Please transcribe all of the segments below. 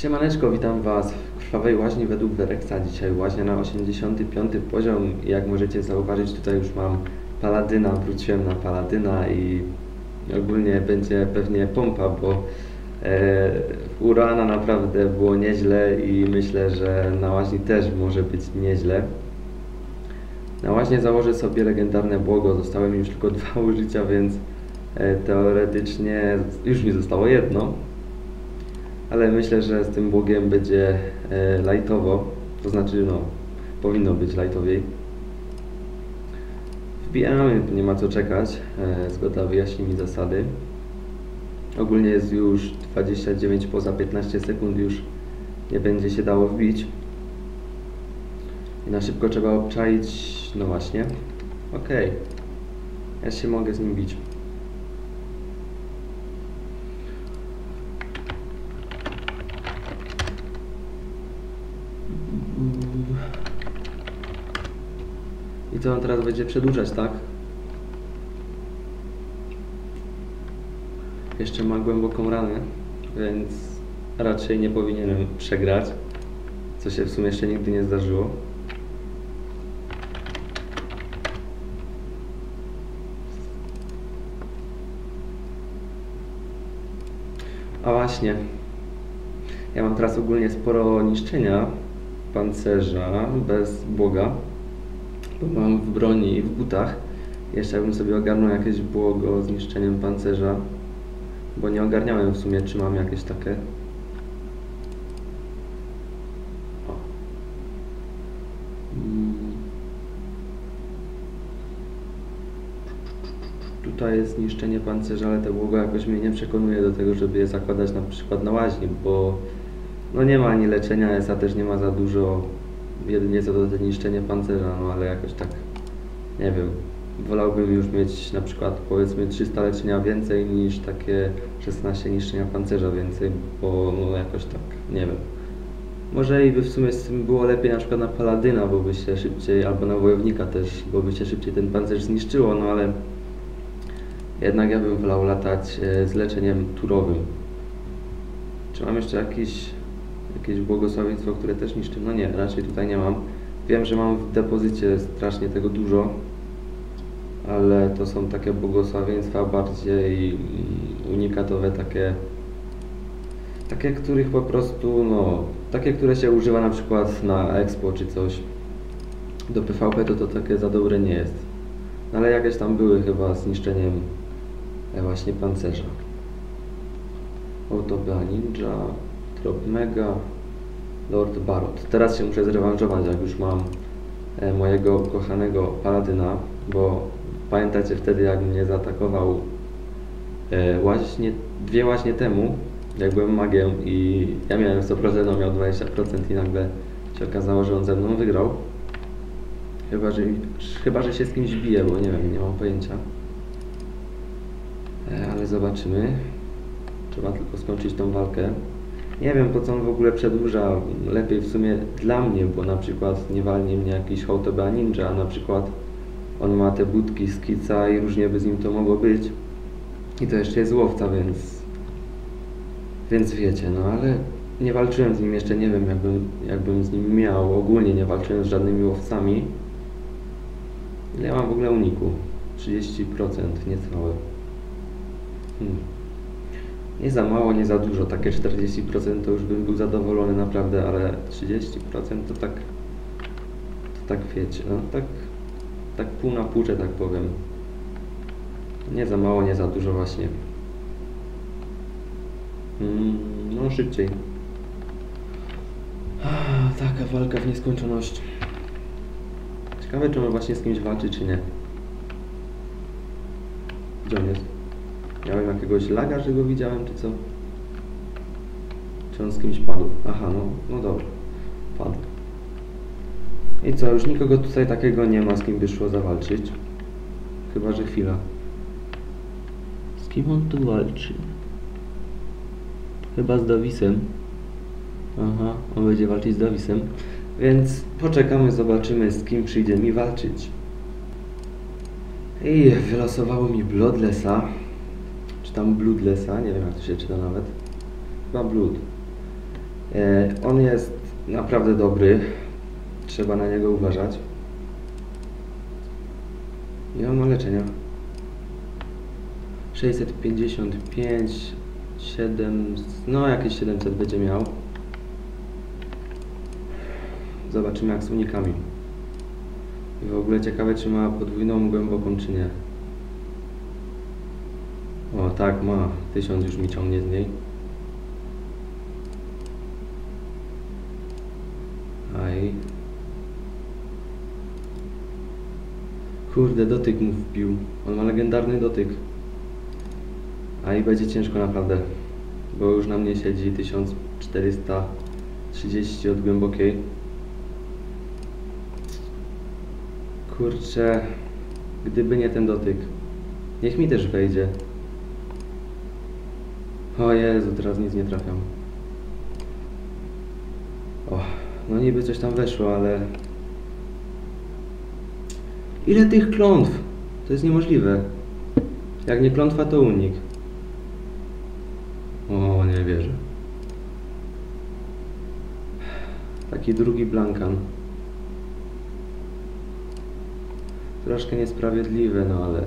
Siemaneczko, witam Was w Krwawej Łaźni według Wereksa. Dzisiaj łaźnia na 85 poziom. Jak możecie zauważyć, tutaj już mam paladyna, wróciłem na paladyna i ogólnie będzie pewnie pompa, bo e, u Roana naprawdę było nieźle i myślę, że na łaźni też może być nieźle. Na łaźnie założę sobie legendarne błogo. Zostały mi już tylko dwa użycia, więc e, teoretycznie już mi zostało jedno ale myślę, że z tym błogiem będzie e, lightowo, to znaczy no, powinno być lightowiej. Wbijamy, nie ma co czekać, e, Zgoda wyjaśni mi zasady. Ogólnie jest już 29 poza 15 sekund, już nie będzie się dało wbić. I na szybko trzeba obczaić, no właśnie, okej, okay. ja się mogę z nim bić. Co on teraz będzie przedłużać, tak? Jeszcze ma głęboką ranę, więc raczej nie powinienem przegrać, co się w sumie jeszcze nigdy nie zdarzyło. A właśnie, ja mam teraz ogólnie sporo niszczenia pancerza bez błoga mam w broni i w butach. Jeszcze bym sobie ogarnął jakieś błogo z niszczeniem pancerza, bo nie ogarniałem w sumie, czy mam jakieś takie. O. Mm. Tutaj jest niszczenie pancerza, ale te błogo jakoś mnie nie przekonuje do tego, żeby je zakładać na przykład na łaźni, bo no nie ma ani leczenia, ESA też nie ma za dużo jedynie co do niszczenia pancerza, no ale jakoś tak, nie wiem, wolałbym już mieć na przykład powiedzmy 300 leczenia więcej niż takie 16 niszczenia pancerza więcej, bo no jakoś tak, nie wiem. Może i by w sumie było lepiej na przykład na paladyna, bo by się szybciej, albo na wojownika też, bo by się szybciej ten pancerz zniszczyło, no ale jednak ja bym wolał latać e, z leczeniem turowym. Czy mam jeszcze jakiś jakieś błogosławieństwo, które też niszczy. No nie, raczej tutaj nie mam. Wiem, że mam w depozycie strasznie tego dużo, ale to są takie błogosławieństwa bardziej unikatowe, takie, takie, których po prostu, no, takie, które się używa na przykład na Expo czy coś. Do PvP to to takie za dobre nie jest. No, ale jakieś tam były chyba z niszczeniem e, właśnie pancerza. Autobia Ninja, Mega, Lord Barot. Teraz się muszę zrewanżować, jak już mam e, mojego kochanego Paladyna, bo pamiętacie wtedy, jak mnie zaatakował e, właśnie, dwie właśnie temu, jak byłem magiem i ja miałem 100%, on miał 20% i nagle się okazało, że on ze mną wygrał. Chyba, że, chyba, że się z kimś bije, bo nie wiem, nie mam pojęcia. E, ale zobaczymy. Trzeba tylko skończyć tą walkę. Nie wiem po co on w ogóle przedłuża. Lepiej w sumie dla mnie, bo na przykład nie walnie mnie jakiś Hotoba Ninja, a na przykład on ma te budki z kica i różnie by z nim to mogło być. I to jeszcze jest łowca, więc więc wiecie, no ale nie walczyłem z nim jeszcze, nie wiem jakbym, jakbym z nim miał. Ogólnie nie walczyłem z żadnymi łowcami. Ile ja mam w ogóle uniku? 30%, niecałe. Hmm. Nie za mało, nie za dużo. Takie 40% to już bym był zadowolony naprawdę, ale 30% to tak, to tak wiecie, no tak, tak pół na pół, że tak powiem. Nie za mało, nie za dużo właśnie. Mm, no szybciej. taka walka w nieskończoność. Ciekawe, czy on właśnie z kimś walczy, czy nie. Gdzie on jest? Miałem jakiegoś laga, że go widziałem, czy co? Czy on z kimś padł? Aha, no, no dobra. Padł. I co, już nikogo tutaj takiego nie ma, z kim by szło zawalczyć. Chyba, że chwila. Z kim on tu walczy? Chyba z Dawisem. Aha, on będzie walczyć z Dawisem. Więc poczekamy, zobaczymy, z kim przyjdzie mi walczyć. I wylosowało mi czy tam Bloodlessa, nie wiem jak to się czyta nawet. Chyba Blood. E, On jest naprawdę dobry. Trzeba na niego uważać. Ile on ma leczenia? 655, 7, no jakieś 700 będzie miał. Zobaczymy jak z unikami. I w ogóle ciekawe czy ma podwójną głęboką czy nie. O tak ma, 1000 już mi ciągnie z niej. Aj. Kurde, dotyk mu wbił. On ma legendarny dotyk. A i będzie ciężko naprawdę. Bo już na mnie siedzi 1430 od głębokiej. Kurczę, gdyby nie ten dotyk. Niech mi też wejdzie. O Jezu, teraz nic nie trafiam. O, no niby coś tam weszło, ale... Ile tych klątw? To jest niemożliwe. Jak nie klątwa, to unik. O, nie wierzę. Taki drugi blankan. Troszkę niesprawiedliwe, no ale...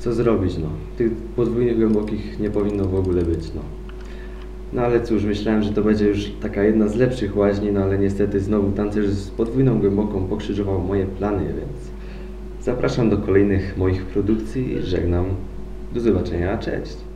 Co zrobić, no? Tych podwójnych głębokich nie powinno w ogóle być, no. No ale cóż, myślałem, że to będzie już taka jedna z lepszych łaźni, no ale niestety znowu tancerz z podwójną głęboką pokrzyżował moje plany, więc zapraszam do kolejnych moich produkcji i żegnam. Do zobaczenia, cześć!